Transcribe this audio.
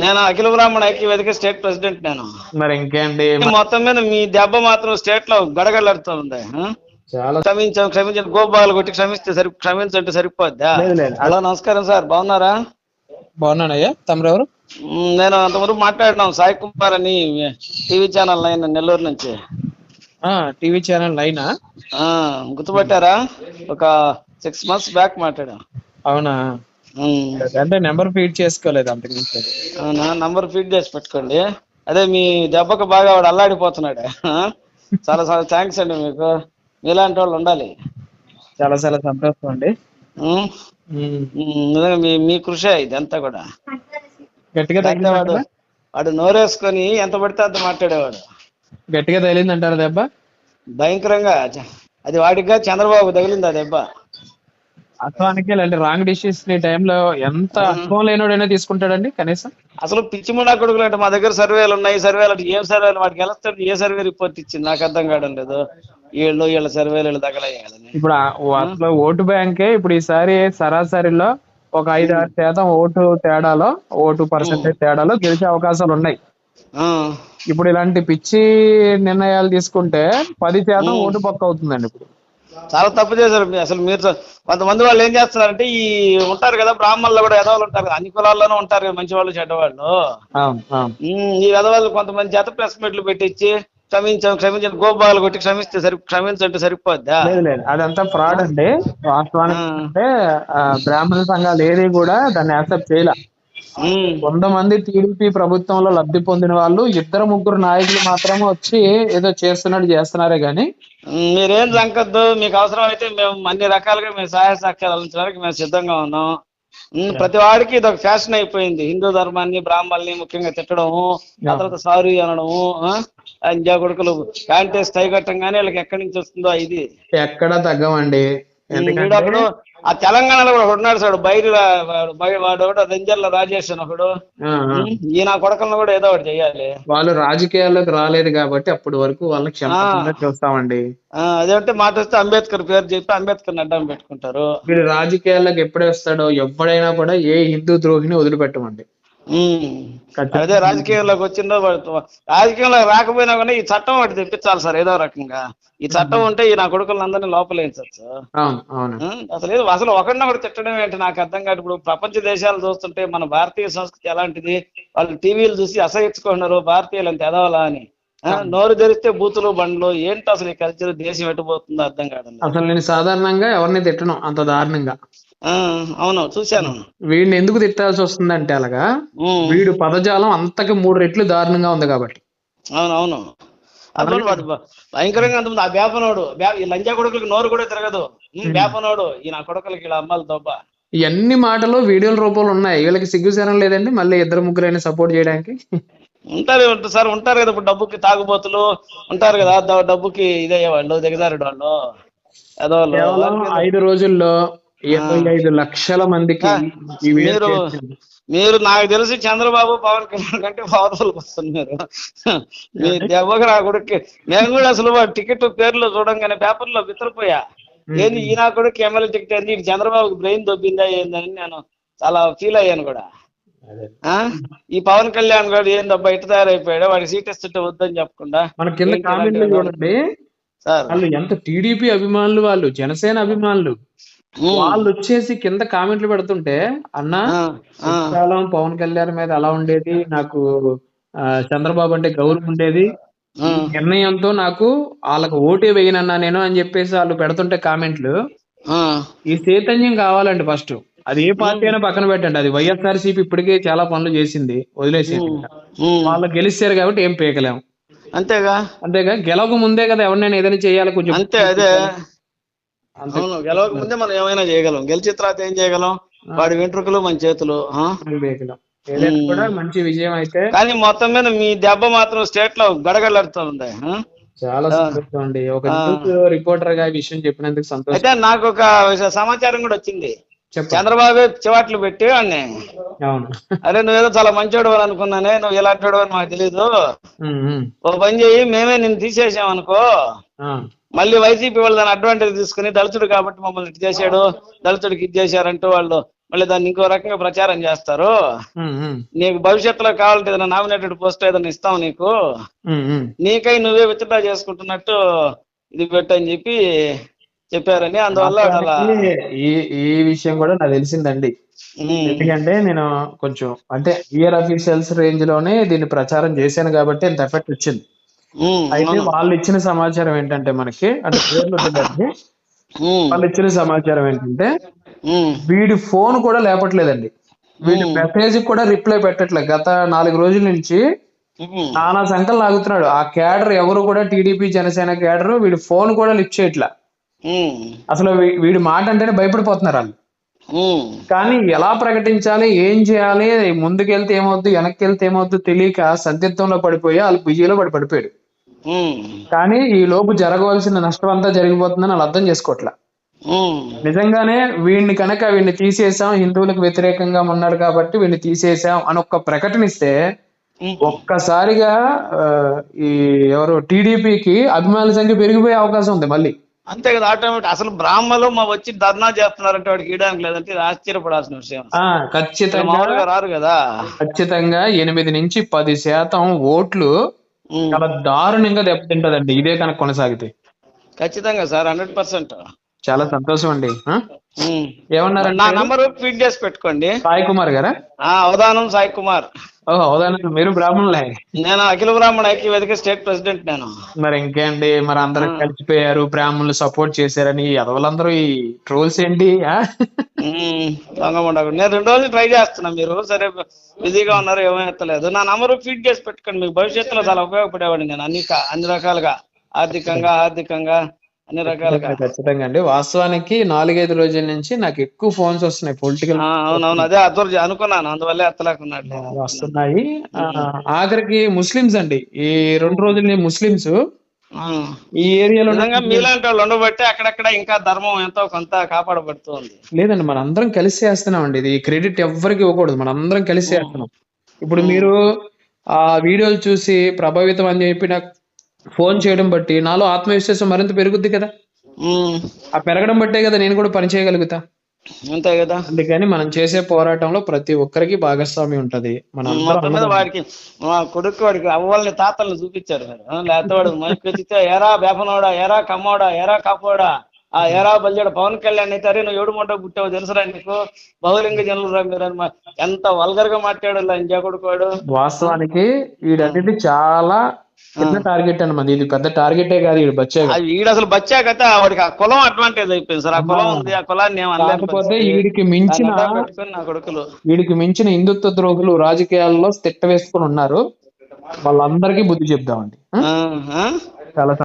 నేను అఖిల బ్రాహ్మణ ఐక్య వేదిక స్టేట్ ప్రెసిడెంట్ నేను. మరి ఇంకేంటి? మొత్తం మీద మీ దెబ్బ మాత్రం స్టేట్లో గడగడలాడుతూ ఉంది? చాలా క్షమించాం క్షమించండి గోపాలు కొట్టి క్షమిస్తే సరి క్షమించంటే సరిపోద్దా. హలో నమస్కారం సార్. బాగున్నారా? బాగున్నానయ్యా తమరెవరు నేను అంతవరకు మాట్లాడినాం. సాయి కుమార్ అని టీవీ ఛానల్ నైన్ నెల్లూరు నుంచి. టీవీ ఛానల్ లైనా ఆ గుర్తుపట్టారా? ఒక సిక్స్ మంత్స్ బ్యాక్ మాట్లాడాం. అవునా? అంటే నెంబర్ ఫీడ్ చేసుకోలేదు అంతకు మించి. అవునా? నంబర్ ఫీడ్ చేసి పెట్టుకోండి. అదే మీ దెబ్బకు బాగా వాడు అల్లాడిపోతున్నాడు? చాలా చాలా థ్యాంక్స్ అండి మీకు. మీలాంటి వాళ్ళు ఉండాలి. చాలా చాలా సంతోషం అండి. మ్, ఉమ్. మ్, నిజంగా మీ మీ కృషే ఇదంతా కూడా. గట్టిగా లేకపోతే వాడు తగిలిందంటారా వాడు నోరేసుకొని ఎంత పడితే అంత మాట్లాడేవాడు. గట్టిగా తగిలిందంటారా దెబ్బ? భయంకరంగా. చ- అది వాడిగా చంద్రబాబు తగిలింది ఆ దెబ్బ. అసలానికి ఇలాంటి రాంగ్ డిసిషన్స్ ఈ టైంలో ఎంత అనుభవం లేనోడైనా తీసుకుంటాడండి కనీసం. అసలు పిచ్చి ముండా కొడుకులు అంటే మా దగ్గర సర్వేలు ఉన్నాయి సర్వేలు అంటే ఏం సర్వేలు? వాడికి గెలుస్తాడు ఏ సర్వే రిపోర్ట్ ఇచ్చింది? నాకు అర్థం కావడం లేదు. వీళ్ళు వీళ్ళ సర్వేలు వీళ్ళు తగలయ్యాలని ఇప్పుడు అసలు ఓటు బ్యాంకే ఇప్పుడు ఈసారి సరాసరిలో ఒక ఐదు ఆరు శాతం ఓటు తేడాలో ఓటు పర్సెంటేజ్ తేడాలో గెలిచే అవకాశాలు ఉన్నాయి. ఇప్పుడు ఇలాంటి పిచ్చి నిర్ణయాలు తీసుకుంటే పది శాతం ఓటు పక్క అవుతుందండి ఇప్పుడు. చాలా తప్పు చేశారు. అసలు మీరు కొంతమంది వాళ్ళు ఏం చేస్తున్నారంటే ఈ ఉంటారు కదా బ్రాహ్మణులు కూడా ఎదవాళ్ళు ఉంటారు కదా అన్ని కులాల్లోనూ ఉంటారు కదా మంచి వాళ్ళు చెడ్డవాళ్ళు. ఈ ఎదవాళ్ళు కొంతమంది చేత ప్రెస్ మీట్లు పెట్టించి క్షమించాం క్షమించండి గోపాలు కొట్టి క్షమిస్తే సరి క్షమించంటే సరిపోద్దా? లేదు లేదు. అదంతా ఫ్రాడ్ అండి. వాస్తవానికి. అంటే బ్రాహ్మణ సంఘాలు ఏది కూడా దాన్ని యాక్సెప్ట్ చేయలే. ఉమ్, కొంతమంది టీడీపీ ప్రభుత్వంలో లబ్ధి పొందిన వాళ్ళు ఇద్దరు ముగ్గురు నాయకులు మాత్రమే వచ్చి ఏదో చేస్తున్నట్టు చేస్తున్నారే గాని. మీరేం లంకద్దు మీకు అవసరం అయితే మేము అన్ని రకాలుగా మేము సహాయ సహకారాలు అందించడానికి మేము సిద్ధంగా ఉన్నాం. ప్రతి వాడికి ఇది ఒక ఫ్యాషన్ అయిపోయింది. హిందూ ధర్మాన్ని బ్రాహ్మణుల్ని ముఖ్యంగా తిట్టడము ఆ తర్వాత సారీ అనడము? అంజా కొడుకులు ప్యాంటేస్ టై కట్టంగానే వీళ్ళకి ఎక్కడి నుంచి వస్తుందో ఇది. ఎక్కడా తగ్గమండి ఎందుకంటే ఆ తెలంగాణలో కూడా ఉన్నాడు సార్ బయలు వాడు ఒకడు రెంజర్ల రాజేష్ అని ఒకడు. ఈయన కొడకలను కూడా ఏదో ఒకటి చెయ్యాలి. వాళ్ళు రాజకీయాల్లోకి రాలేదు కాబట్టి అప్పటి వరకు క్షమించకుండా చూస్తామండి. అదేంటే మాట వస్తే అంబేద్కర్ పేరు చెప్పి అంబేద్కర్ అడ్డం పెట్టుకుంటారు. వీడు రాజకీయాల్లోకి ఎప్పుడే వస్తాడో ఎవడైనా కూడా ఏ హిందూ ద్రోహిని వదిలిపెట్టమండి. అదే రాజకీయంలోకి వచ్చిందో రాజకీయంలో రాకపోయినా కూడా ఈ చట్టం ఒకటి తెప్పించాలి సార్ ఏదో రకంగా. ఈ చట్టం ఉంటే ఈ నా కొడుకులను అందరినీ లోపలేయించచ్చు అసలు ఏదో అసలు ఒకరిని ఒకటి తిట్టడం ఏంటి నాకు అర్థం కాదు. ఇప్పుడు ప్రపంచ దేశాలు చూస్తుంటే మన భారతీయ సంస్కృతి ఎలాంటిది? వాళ్ళు టీవీలు చూసి అసహించుకుంటున్నారు భారతీయులు అంత ఎదవలా అని. నోరు తెరిస్తే బూతులు బండ్లు ఏంటి అసలు ఈ కల్చర్ దేశం ఎట్టుపోతుందో అర్థం కాదు అసలు నేను సాధారణంగా ఎవరిని తిట్టను అంత దారుణంగా. అవును చూశాను. వీడిని ఎందుకు తిట్టాల్సి వస్తుందంటే అలాగా. వీడు పదజాలం అంతకు మూడు రెట్లు దారుణంగా ఉంది కాబట్టి. అవును అవును. భయంకరంగా అంత ఆ బేపనోడు ఈ లంజా కొడుకులకి నోరు కూడా తిరగదు. ఉమ్, బేపనోడు ఈ నా కొడుకులకి ఇలా అమ్మాలి దొబ్బ. ఇవన్నీ మాటలు వీడియోల రూపంలో ఉన్నాయి. వీళ్ళకి సిగ్గుశరం లేదండి. మళ్ళీ ఇద్దరు ముగ్గురైనా సపోర్ట్ చేయడానికి. ఉంటారు సార్ ఉంటారు కదా. ఇప్పుడు డబ్బుకి తాగుబోతులు ఉంటారు కదా. డబ్బుకి ఇదయ్యే వాళ్ళు దిగజారుడు వాళ్ళు ఐదు రోజుల్లో ఇరవై ఐదు లక్షల మందికి ఈ వీడియో మీరు చేసింది. మీరు నాకు తెలిసి చంద్రబాబు పవన్ కళ్యాణ్ కంటే పవర్ఫుల్ వస్తున్నారు. మీ దెబ్బకి నా కొడుకు నేను కూడా అసలు వాడి టికెట్ పేర్లు చూడంగానే పేపర్లో విత్తలిపోయా ఏంది ఈ నా కొడుకు ఎమ్మెల్యే టికెట్ ఏంది? చంద్రబాబుకి బ్రెయిన్ దొబ్బిందా ఏందని నేను చాలా ఫీల్ అయ్యాను కూడా. ఆ? ఈ పవన్ కళ్యాణ్ గారు ఏందబ్బా ఇటు తయారైపోయాడు? వాడికి సీట్ ఇస్తుంటే వద్దని చెప్పకుండా మన కింద ఏంటి కామెంట్లు చూడండి. సార్. వాళ్ళు ఎంత టీడీపీ అభిమానులు వాళ్ళు జనసేన అభిమానులు. వాళ్ళు వచ్చేసి కింద కామెంట్లు పెడుతుంటే అన్న కాలం పవన్ కళ్యాణ్ మీద అలా ఉండేది నాకు చంద్రబాబు అంటే గౌరవం ఉండేది. నిర్ణయంతో నాకు వాళ్ళకి ఓటే వేయనన్నా నేను అని చెప్పేసి వాళ్ళు పెడుతుంటే కామెంట్లు. ఈ చైతన్యం కావాలండి ఫస్ట్. అది ఏ పార్టీ అయినా పక్కన పెట్టండి. అది వైఎస్ఆర్సీపీ ఇప్పటికే చాలా పనులు చేసింది వదిలేసింది. ఉమ్, వాళ్ళు గెలిచారు కాబట్టి ఏం పీకలేం. అంతేగా? అంతేగా? గెలవక ముందే కదా ఎవరినైనా ఏదైనా చేయాలి కొంచెం. అంతే అదే. గెలవక ముందే మనం ఏమైనా చేయగలం. గెలిచిన తర్వాత ఏం చేయగలం? వాడి వెంట్రుకలు మన చేతులు మంచి విజయం అయితే కానీ మొత్తం మీద మీ దెబ్బ మాత్రం స్టేట్లో గడగడలాడుతూ ఉంది ఆ? చాలా సంతోషం అండి ఒక రిపోర్టర్గా విషయం చెప్పినందుకు సంతోషం. అయితే నాకు ఒక సమాచారం కూడా వచ్చింది. చంద్రబాబు చివాట్లు పెట్టి వాడిని. అవును. అరే నువ్వేదో చాలా మంచోడు అని అనుకున్నానే నువ్వు ఇలాంటి అని మాకు తెలీదు. ఓ పని చెయ్యి మేమే నిన్ను తీసేసాం అనుకో మళ్ళీ వైసీపీ వాళ్ళు దాని అడ్వాంటేజ్ తీసుకుని దళితుడు కాబట్టి మమ్మల్ని ఇటు చేశాడు దళితుడికి ఇది చేశారంటూ వాళ్ళు మళ్ళీ దాన్ని ఇంకో రకంగా ప్రచారం చేస్తారు. నీకు భవిష్యత్తులో కావాలంటే ఏదైనా నామినేటెడ్ పోస్ట్ ఏదైనా ఇస్తాం నీకు. నీకై నువ్వే విత్డ్రా చేసుకుంటున్నట్టు ఇది పెట్టని చెప్పి చెప్పారని అందువల్ల ఈ ఈ విషయం కూడా నాకు తెలిసిందండి. ఎందుకంటే నేను కొంచెం అంటే ఇయర్ అఫీషియల్స్ రేంజ్లోనే దీన్ని ప్రచారం చేశాను కాబట్టి ఇంత ఎఫెక్ట్ వచ్చింది. అయితే. వాళ్ళు ఇచ్చిన సమాచారం ఏంటంటే మనకి అంటే పేర్లు వాళ్ళు ఇచ్చిన సమాచారం ఏంటంటే వీడి ఫోన్ కూడా లేపట్లేదండి. వీడి. మెసేజ్ కూడా రిప్లై పెట్టట్లేదు గత నాలుగు రోజుల నుంచి నానా సంఖ్యలు లాగుతున్నాడు. ఆ క్యాడర్ ఎవరు కూడా టీడీపీ జనసేన క్యాడర్ వీడి ఫోన్ కూడా లిఫ్ట్ చేయట్లా. అసలు వీడి మాట అంటేనే భయపడిపోతున్నారు వాళ్ళు. కానీ ఎలా ప్రకటించాలి? ఏం చేయాలి? ముందుకెళ్తే ఏమవుద్దు? వెనక్కి వెళ్తే ఏమవుద్దు? తెలియక సందిగ్ధంలో పడిపోయి వాళ్ళు బిజీలో పడి పడిపోయాడు కానీ ఈ లోపు జరగవలసిన నష్టం అంతా జరిగిపోతుందని వాళ్ళు అర్థం చేసుకోవట్లా నిజంగానే వీడిని కనుక వీడిని తీసేసాం హిందువులకు వ్యతిరేకంగా ఉన్నాడు కాబట్టి వీడిని తీసేసాం అని ఒక్క ప్రకటన ఇస్తే. ఒక్కసారిగా ఈ ఎవరు టీడీపీకి అభిమానుల సంఖ్య పెరిగిపోయే అవకాశం ఉంది మళ్ళీ. అంతే కదా ఆటోమేటిక్ అసలు బ్రాహ్మలు మా వచ్చి ధర్నా చేస్తున్నారంటే వాడికి ఇయడానికి లేదంటే ఆశ్చర్యపడాల్సిన విషయం. ఖచ్చితంగా రారు కదా. ఖచ్చితంగా ఎనిమిది నుంచి పది శాతం ఓట్లు చాలా దారుణంగా దెబ్బతింటదండి. ఇదే కనుక కొనసాగితే. ఖచ్చితంగా సార్ హండ్రెడ్ పర్సెంట్. చాలా సంతోషం అండి ఆ? ఏమన్నారండి? నా నంబర్ ఫీడ్ చేసి పెట్టుకోండి. సాయి కుమార్ గారా? ఆ అవధానం సాయి కుమార్. ఓహో అవునా మీరు బ్రాహ్మణులే. నేను అఖిల బ్రాహ్మణ ఐక్య వేదిక స్టేట్ ప్రెసిడెంట్ నేను. మరి ఇంకేంటి మరి అందరూ కలిసిపోయారు బ్రాహ్మణులు సపోర్ట్ చేశారని ఎదవలందరూ ఈ ట్రోల్స్ ఏంటి. నేను రెండు రోజులు ట్రై చేస్తున్నా మీరు. సరే బిజీగా ఉన్నారు ఏమీ ఎత్తలేదు. నా నంబర్ ఫీడ్ చేసి పెట్టుకోండి. మీకు భవిష్యత్తులో చాలా ఉపయోగపడేవాడిని నేను. అన్ని అన్ని రకాలుగా. ఆర్థికంగా ఆర్థికంగా. అన్ని రకాలుగా. ఖచ్చితంగా అండి. వాస్తవానికి నాలుగైదు రోజుల నుంచి నాకు ఎక్కువ ఫోన్స్ వస్తున్నాయి పొలిటికల్ అవునవును. అదే అదృ అనుకున్నాను. అందువల్లే ఎత్తలేకున్నాడు వస్తున్నాయి. ఆఖరికి ముస్లిమ్స్ అండి. ఈ రెండు రోజులు ముస్లిమ్స్. ఈ ఏరియాలో మీలాంటి వాళ్ళు ఉండబట్టి అక్కడక్కడ ఇంకా ధర్మం ఎంతో కొంత కాపాడబడుతుంది. లేదండి. మన అందరం కలిసి చేస్తున్నాం అండి ఇది క్రెడిట్ ఎవ్వరికి ఇవ్వకూడదు. మన అందరం కలిసి చేస్తున్నాం. ఇప్పుడు మీరు ఆ వీడియోలు చూసి ప్రభావితం అని చెప్పి నాకు ఫోన్ చేయడం బట్టి. నాలో ఆత్మవిశ్వాసం మరింత పెరుగుద్ది కదా? ఆ పెరగడం బట్టే కదా నేను కూడా పని చేయగలుగుతా. అంతే కదా? అందుకని మనం చేసే పోరాటంలో ప్రతి ఒక్కరికి భాగస్వామి ఉంటది. మన వాడికి మా కొడుకు వాడికి అవ్వాలని తాతల్ని చూపించారు లేకపోతే వాడు ఎరా బేపనోడా ఎరా కమ్మోడా ఎరా కప్పోడా ఆ ఎరా బల్జాడు పవన్ కళ్యాణ్ అయితే అరే నువ్వు ఏడు మొంట పుట్టావు తెలుసురా నీకు? బహులింగ జనులు రా మీరు అని ఎంత వల్గర్గా మాట్లాడు లంజా కొడుకు వాడు. వాస్తవానికి వీడన్నిటి చాలా చిన్న టార్గెట్ అన్నమాట ఇది పెద్ద టార్గెటే కాదు వీడు బచ్చే వీడు అసలు బచ్చా కదా వాడికి ఆ కులం అడ్వాంటేజ్ అయిపోయింది సార్. ఆ కులం ఉంది ఆ కులాన్ని కాకపోతే పరిస్థితి. వీడికి మించిన నా కొడుకులు. వీడికి మించిన హిందుత్వ ద్రోహులు రాజకీయాల్లో తిట్ట వేసుకుని ఉన్నారు. వాళ్ళందరికీ బుద్ధి చెప్దామండి? చాలా